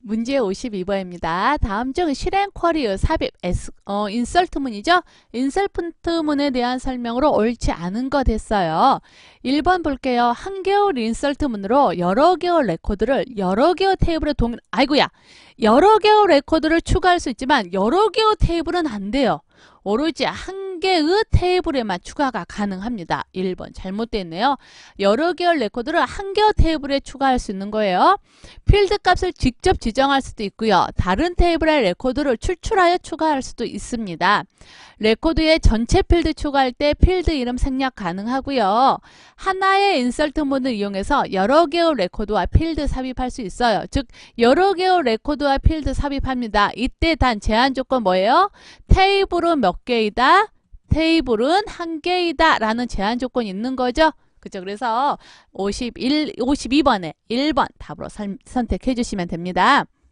문제 52번입니다. 다음 중 실행 쿼리의 삽입 S, 어, 인설트문이죠. 인설트문에 대한 설명으로 옳지 않은 것 했어요. 1번 볼게요. 한 개월 인설트문으로 여러 개월 레코드를 여러 개월 테이블에 동 아이고야 여러 개월 레코드를 추가할 수 있지만 여러 개월 테이블은 안 돼요. 오로지 한 개의 테이블에만 추가가 가능합니다. 1번 잘못됐네요. 여러 개월 레코드를 한 개의 테이블에 추가할 수 있는 거예요. 필드 값을 직접 지정할 수도 있고요. 다른 테이블의 레코드를 추출하여 추가할 수도 있습니다. 레코드에 전체 필드 추가할 때 필드 이름 생략 가능하고요. 하나의 인설트 문을 이용해서 여러 개의 레코드와 필드 삽입할 수 있어요. 즉 여러 개의 레코드와 필드 삽입합니다. 이때 단 제한 조건 뭐예요? 테이블은 몇 개이다? 테이블은 한 개이다 라는 제한 조건이 있는 거죠. 그죠? 그래서 51, 52번에 1번 답으로 선, 선택해 주시면 됩니다.